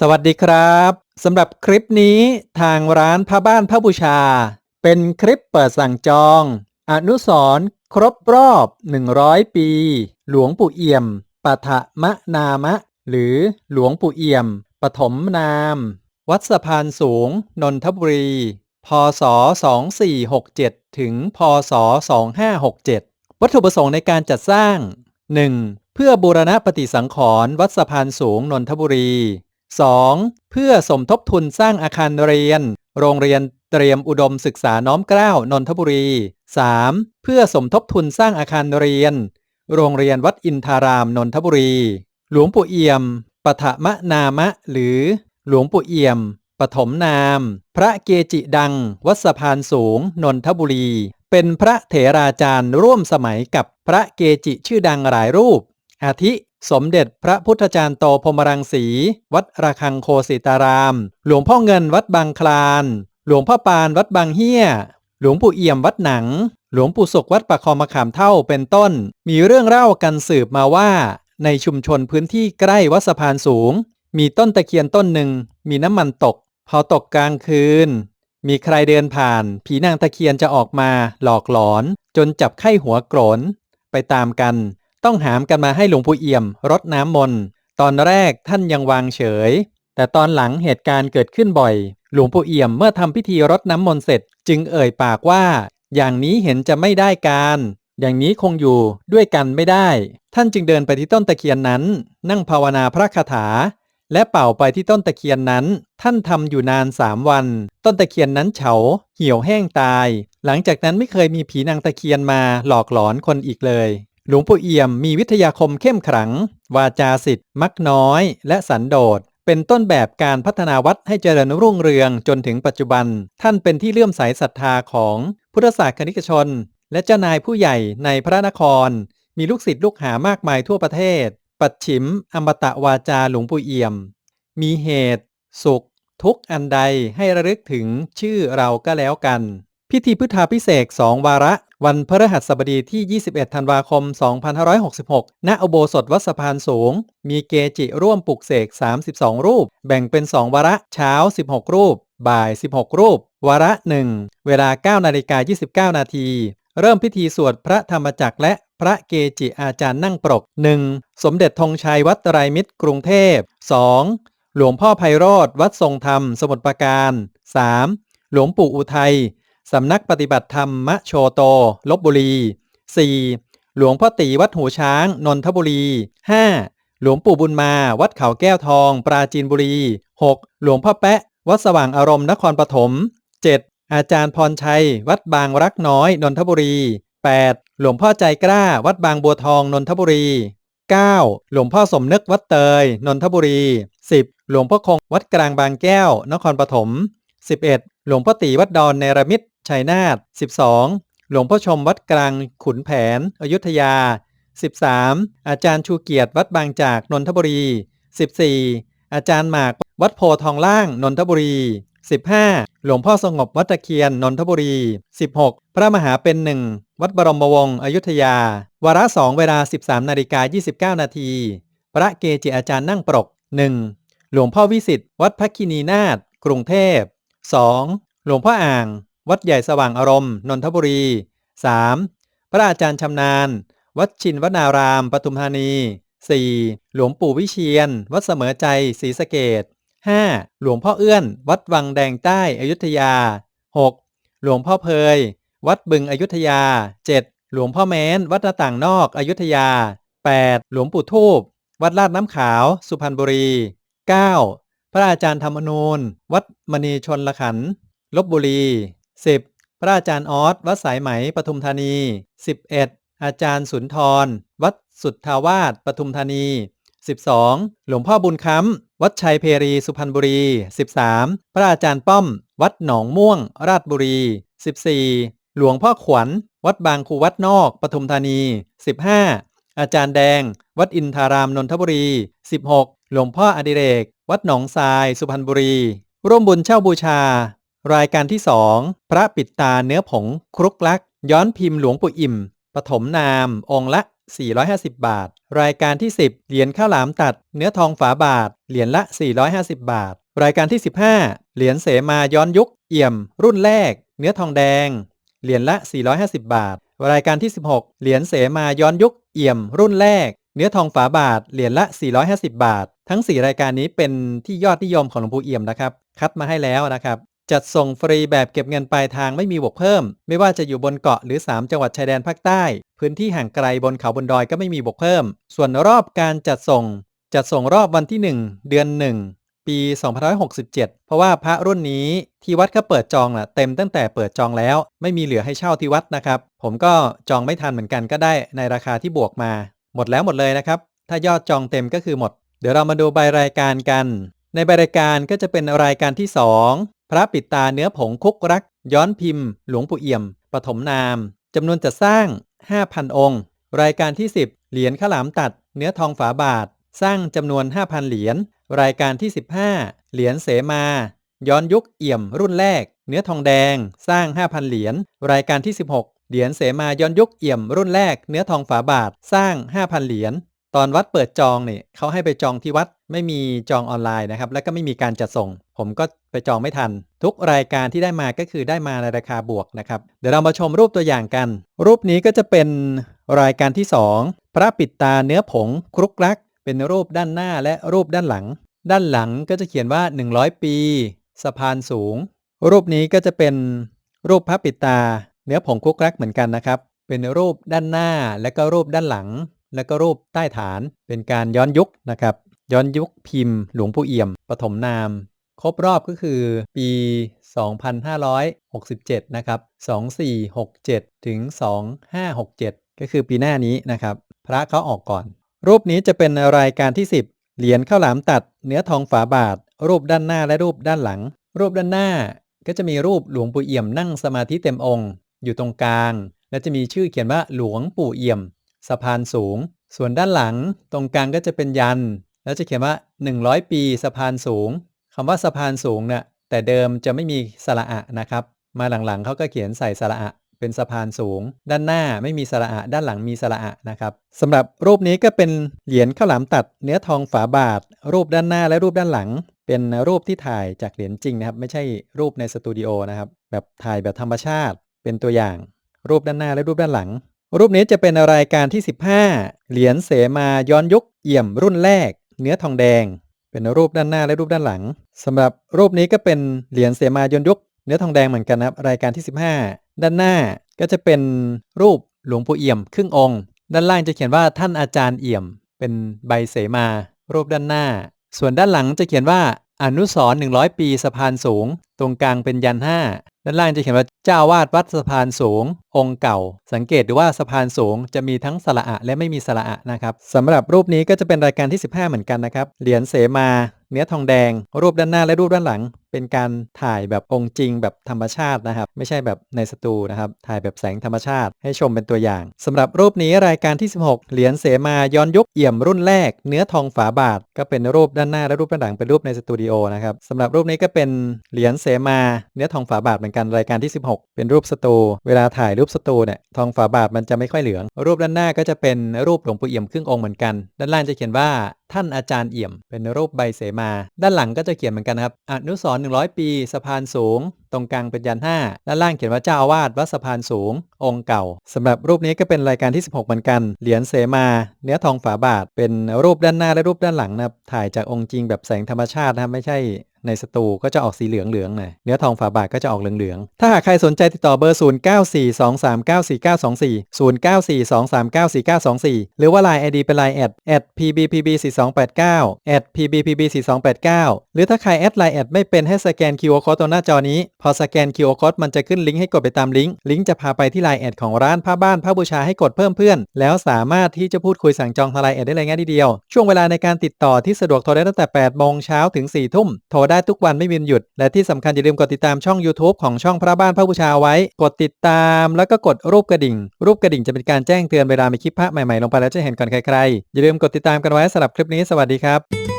สวัสดีครับสำหรับคลิปนี้ทางร้านพระบ้านพระบูชา เป็นคลิปเปิดสั่งจอง อนุสร์ครบรอบ 100 ปี หลวงปู่เอี่ยมปะทะมะนามะ หรือหลวงปู่เอี่ยมปฐมนาม วัดสะพานสูง นนทบุรี พศ 2467 ถึง พศ 2567 วัตถุประสงค์ในการจัดสร้าง 1. เพื่อบูรณะปฏิสังขรณ์วัดสะพานสูง นนทบุรี 2. เพื่อสมทบทุนสร้างอาคารเรียน โรงเรียนเตรียมอุดมศึกษาน้อมเกล้านนทบุรี 3. เพื่อสมทบทุนสร้างอาคารเรียน โรงเรียนวัดอินทารามนนทบุรี หลวงปู่เอี่ยมปฐมนามะ หรือ หลวงปู่เอี่ยมปฐมนาม พระเกจิดัง วัดสะพานสูง นนทบุรี เป็นพระเถราจารย์ร่วมสมัยกับพระเกจิชื่อดังหลายรูป อาทิ สมเด็จพระพุทธจารย์โตพรหมรังสี วัดระฆังโคสิตาราม หลวงพ่อเงินวัดบางคลาน หลวงพ่อปานวัดบางเฮียหลวงปู่เอี่ยมวัดหนัง หลวงปู่ศกวัดปะคอมะขามเท่าเป็นต้น มีเรื่องเล่ากันสืบมาว่า ในชุมชนพื้นที่ใกล้วัดสะพานสูง มีต้นตะเคียนต้นหนึ่ง มีน้ำมันตก พอตกกลางคืน มีใครเดินผ่าน ผีนางตะเคียนจะออกมา หลอกหลอน จนจับไข้หัวโกรนไปตามกัน ต้องหามกันมาให้หลวงปู่เอี่ยมรดน้ำมนต์ตอนแรกท่านยังวางเฉย แต่ตอนหลังเหตุการณ์เกิดขึ้นบ่อย หลวงปู่เอี่ยมเมื่อทำพิธีรดน้ำมนต์เสร็จ จึงเอ่ยปากว่า อย่างนี้เห็นจะไม่ได้การ อย่างนี้คงอยู่ด้วยกันไม่ได้ ท่านจึงเดินไปที่ต้นตะเคียนนั้น นั่งภาวนาพระคาถา และเป่าไปที่ต้นตะเคียนนั้น ท่านทำอยู่นานสามวัน ต้นตะเคียนนั้นเฉา เหี่ยวแห้งตาย หลังจากนั้นไม่เคยมีผีนางตะเคียนมาหลอกหลอนคนอีกเลย หลวงปู่เอี่ยมมีวิทยาคมเข้มขลัง วาจาสิทธิ์มักน้อย และสันโดษ เป็นต้นแบบการพัฒนาวัดให้เจริญรุ่งเรืองจนถึงปัจจุบัน ท่านเป็นที่เลื่อมใสศรัทธาของพุทธศาสนิกชน และเจ้านายผู้ใหญ่ในพระนคร มีลูกศิษย์ลูกหามากมายทั่วประเทศ ปัดฉิม อมตะวาจาหลวงปู่เอี่ยม มีเหตุ สุข ทุกอันใดให้ระลึกถึงชื่อเราก็แล้วกัน พิธีพุทธาพิเศษกสองวาระ วันพฤหัสบดีที่ 21 ธันวาคม 2566 ณ อโบสถวัดสะพานสูง มีเกจิร่วมปลุกเสก 32 รูป แบ่งเป็น 2 วาระ เช้า 16 รูป บ่าย 16 รูป วาระ 1 เวลา 9 นาฬิกา 29 นาที เริ่มพิธีสวดพระธรรมจักรและพระเกจิอาจารย์นั่งปรก 1. สมเด็จธงชัยวัดไตรมิตรกรุงเทพ 2. หลวงพ่อไพโรธวัดทรงธรรม สมุทรปราการ 3. หลวงปู่อุทัย สำนักปฏิบัติธรรมมะโชโต ลบบุรี 4. หลวงพ่อตีวัดหูช้าง นนทบุรี 5. หลวงปู่บุญมาวัดเขาแก้วทอง ปราจีนบุรี 6. หลวงพ่อแปะ วัดสว่างอารมณ์นครปฐม 7. อาจารย์พรชัย วัดบางรักน้อย นนทบุรี 8. หลวงพ่อใจกล้า วัดบางบัวทอง นนทบุรี 9. หลวงพ่อสมนึกวัดเตย นนทบุรี 10. หลวงพ่อคงวัดกลางบางแก้ว นครปฐม 11. หลวงพ่อตีวัดดอนเนรมิตรชัยนาท 12. หลวงพ่อชมวัดกลางขุนแผน อยุธยา 13. อาจารย์ชูเกียรติวัดบางจากนนทบุรี 14. อาจารย์หมากวัดโพทองล่างนนทบุรี 15. หลวงพ่อสงบวัดตะเคียนนนทบุรี 16. พระมหาเป็นหนึ่งวัดบรมวงศ์อยุธยา วาระสองเวลา 13นาฬิกา29 นาที พระเกจิอาจารย์นั่งปรก 1. หลวงพ่อวิสิทธิ์วัดพักคินีนาถกรุงเทพ 2. หลวงพ่ออ่าง วัดใหญ่สว่างอารมณ์ นนทบุรี 3. พระอาจารย์ชำนาญ วัดชินวนาราม ปทุมธานี 4. หลวงปู่วิเชียน วัดเสมอใจศรีสะเกด 5. หลวงพ่อเอื้อน วัดวังแดงใต้อยุธยา 6. หลวงพ่อเพย วัดบึงอยุธยา 7. หลวงพ่อแม้น วัดหน้าต่างนอกอยุธยา 8. หลวงปู่ทูบวัดลาดน้ำขาว สุพรรณบุรี 9. พระอาจารย์ธรรมนูญ วัดมณีชนละขันธ์ลบบุรี 10. พระอาจารย์ออสวัดสายไหมปทุมธานี 11. อาจารย์สุนทร วัดสุทธาวาสปทุมธานี 12. หลวงพ่อบุญค้ำวัดชัยเพรีสุพรรณบุรี 13. พระอาจารย์ป้อม วัดหนองม่วง ราชบุรี 14. หลวงพ่อขวัญ วัดบางคูวัดนอกปทุมธานี 15. อาจารย์แดง วัดอินทารามนนทบุรี 16. หลวงพ่ออดิเรก วัดหนองทราย สุพรรณบุรี ร่วมบุญเช่าบูชา รายการที่2พระปิดตาเนื้อผง ครุกลัก ย้อนพิมพ์หลวงปู่อิ่ม ปฐมนาม องละ 450 บาท รายการที่ 10 เหรียญข้าวหลามตัด เนื้อทองฝาบาท เหรียญละ 450 บาท รายการที่ 15 เหรียญเสมาย้อนยุค เอี่ยม รุ่นแรก เนื้อทองแดง เหรียญละ 450 บาท รายการที่ 16 เหรียญเสมาย้อนยุค เอี่ยมรุ่นแรก เนื้อทองฝาบาทเหรียญละ 450 บาท ทั้ง 4 รายการนี้เป็นที่ยอดนิยมของหลวงปู่เอี่ยมนะครับ คัดมาให้แล้วนะครับ จัดส่งฟรีแบบเก็บเงินปลายทางไม่มีบวกเพิ่ม ไม่ว่าจะอยู่บนเกาะหรือ 3 จังหวัดชายแดนภาคใต้ พื้นที่ห่างไกลบนเขาบนดอยก็ไม่มีบวกเพิ่ม ส่วนรอบการจัดส่ง จัดส่งรอบวันที่ 1 เดือน 1 ปี 2567 เพราะว่าพระรุ่นนี้ที่วัดก็เปิดจองน่ะเต็มตั้งแต่เปิดจองแล้ว ไม่มีเหลือให้เช่าที่วัดนะครับ ผมก็จองไม่ทันเหมือนกันก็ได้ในราคาที่บวกมา หมดแล้วหมดเลยนะครับ ถ้ายอดจองเต็มก็คือหมด เดี๋ยวเรามาดูใบรายการกัน ในใบรายการก็จะเป็นรายการที่ 2 พระปิดตาเนื้อผงคุกรัก ย้อนพิมพ์ หลวงปู่เอี่ยมปฐมนามจำนวนจะสร้าง 5,000 องค์ รายการที่ 10 เหรียญข้าหลามตัด เนื้อทองฝาบาท สร้างจำนวน 5,000 เหรียญรายการที่ 15 เหรียญเสมา ย้อนยุคเอี่ยมรุ่นแรก เนื้อทองแดง สร้าง 5,000 เหรียญ รายการที่ 16 เหรียญเสมาย้อนยุคเอี่ยมรุ่นแรก เนื้อทองฝาบาท สร้าง 5,000 เหรียญ ตอนวัดเปิดจองเนี่ยเขาให้ไปจองที่วัด ไม่มีจองออนไลน์นะครับ และก็ไม่มีการจัดส่ง ผมก็ไปจองไม่ทัน ทุกรายการที่ได้มาก็คือได้มาในราคาบวกนะครับ เดี๋ยวเรามาชมรูปตัวอย่างกัน รูปนี้ก็จะเป็นรายการที่ 2 พระปิดตาเนื้อผงครุกรัก เป็นรูปด้านหน้าและรูปด้านหลัง ด้านหลังก็จะเขียนว่า 100 ปี สะพานสูง รูปนี้ก็จะเป็นรูปพระปิดตา เนื้อผงคุกรักเหมือนกันนะครับ เป็นรูปด้านหน้าและก็รูปด้านหลัง และก็รูปใต้ฐาน เป็นการย้อนยุคนะครับ ย้อนยุคพิมพ์ หลวงปู่เอี่ยม ปฐมนาม ครบรอบก็คือปี 2567 นะครับ 2467 ถึง 2567 ก็คือปีหน้านี้นะครับ พระเขาออกก่อน รูปนี้จะเป็นรายการที่ 10 เหรียญข้าวหลามตัด เนื้อทองฝาบาท รูปด้านหน้าและรูปด้านหลัง รูปด้านหน้า ก็จะมีรูปหลวงปู่เอี่ยมนั่งสมาธิเต็มองค์ อยู่ตรงกลาง และจะมีชื่อเขียนว่าหลวงปู่เอี่ยม สะพานสูง ส่วนด้านหลัง ตรงกลางก็จะเป็นยัน แล้วจะเขียนว่า 100 ปีสะพานสูงคำว่าสะพานสูงเนี่ยแต่เดิมจะไม่มีสระอะนะครับ มาหลังๆเขาก็เขียนใส่สระอะ เป็นสะพานสูง ด้านหน้าไม่มีสระอะด้านหลังมีสระอะนะครับสำหรับรูปนี้ก็เป็นเหรียญข้าวหลามตัดเนื้อทองฝาบาท รูปด้านหน้าและรูปด้านหลัง เป็นรูปที่ถ่ายจากเหรียญจริงนะครับ ไม่ใช่รูปในสตูดิโอนะครับ แบบถ่ายแบบธรรมชาติเป็นตัวอย่าง รูปด้านหน้าและรูปด้านหลัง รูปนี้จะเป็นรายการที่ 15 เหรียญเสมาย้อนยุคเอี่ยมรุ่นแรก เนื้อทองแดง เป็นรูปด้านหน้าและรูปด้านหลังสำหรับรูปนี้ก็เป็นเหรียญเสมายนยุค เนื้อทองแดงเหมือนกันนะครับรายการที่ 15 ด้านหน้าก็จะเป็นรูปหลวงปู่เอี่ยม ครึ่งองค์ ด้านล่างจะเขียนว่าท่านอาจารย์เอี่ยม เป็นใบเสมา รูปด้านหน้า ส่วนด้านหลังจะเขียนว่าอนุสร100 ปีสะพานสูงตรงกลางเป็นยันห้าด้านล่างจะเขียนว่าเจ้าวาดวัดสะพานสูง องค์เก่า สังเกตดูว่าสะพานสูงจะมีทั้งสระอะและไม่มีสระอะนะครับสำหรับรูปนี้ก็จะเป็นรายการที่ 15 เหมือนกันนะครับเหรียญเสมา เนื้อทองแดง รูปด้านหน้าและรูปด้านหลัง เป็นการถ่ายแบบองค์จริงแบบธรรมชาตินะครับ ไม่ใช่แบบในสตูนะครับ ถ่ายแบบแสงธรรมชาติให้ชมเป็นตัวอย่างสำหรับรูปนี้รายการที่ 16 เหรียญเสมาย้อนยุคเอี่ยมรุ่นแรก เนื้อทองฝาบาท ก็เป็นรูปด้านหน้าและรูปด้านหลังเป็นรูปในสตูดิโอนะครับสำหรับรูปนี้ก็เป็นเหรียญเสมาเนื้อทองฝาบาทเหมือนกันรายการที่ 16 เป็นรูปสตูเวลาถ่ายรูปสตูเนี่ยทองฝาบาทมันจะไม่ค่อยเหลือง รูปด้านหน้าก็จะเป็นรูปหลวงปู่เอี่ยมครึ่งองค์เหมือนกัน ด้านล่างจะเขียนว่าท่านอาจารย์เอี่ยม เป็นรูปใบเสมา ด้านหลังก็จะเขียนเหมือนกันครับอนุสรณ์100 ปีสะพานสูง ตรงกลางเป็นยันห้าด้านล่างเขียนว่าเจ้าอาวาสวัดสะพานสูง องค์เก่าสำหรับรูปนี้ก็เป็นรายการที่ 16 เหมือนกัน เหรียญเสมา เนื้อทองฝาบาท เป็นรูปด้านหน้าและรูปด้านหลังนะครับถ่ายจากองค์จริงแบบแสงธรรมชาตินะครับไม่ใช่ ในสตูก็จะออกสีเหลืองเหลืองหน่อยเนื้อทองฝาบาทก็จะออกเหลืองเหลืองถ้าหากใครสนใจติดต่อเบอร์ 0942394924 0942394924 หรือว่า Line ID เป็น Line แอดแอด pbpb4289 แอด pbpb4289 หรือถ้าใครแอดไลน์แอดไม่เป็นให้สแกน QR Code ตรงหน้าจอนี้ พอสแกน QR Code มันจะขึ้นลิงก์ให้กดไปตามลิงก์ลิงก์จะพาไปที่ Line แอดของร้านผ้าบ้านผ้าบูชาให้กดเพิ่มเพื่อน แล้วสามารถที่จะพูดคุยสั่งจองทางไลน์แอดได้เลยง่ายทีเดียว ช่วงเวลาในการติดต่อที่สะดวกโทรได้ตั้งแต่8โมงเช้าถึง4ทุ่มโทรได้ทุกวันไม่มีหยุด และที่สำคัญอย่าลืมกดติดตามช่อง YouTube ของช่องพระบ้านพระบูชาไว้ กดติดตามแล้วก็กดรูปกระดิ่ง รูปกระดิ่งจะเป็นการแจ้งเตือนเวลามีคลิปพระใหม่ๆลงไปแล้วจะเห็นก่อนใครๆอย่าลืมกดติดตามกันไว้สำหรับคลิปนี้สวัสดีครับ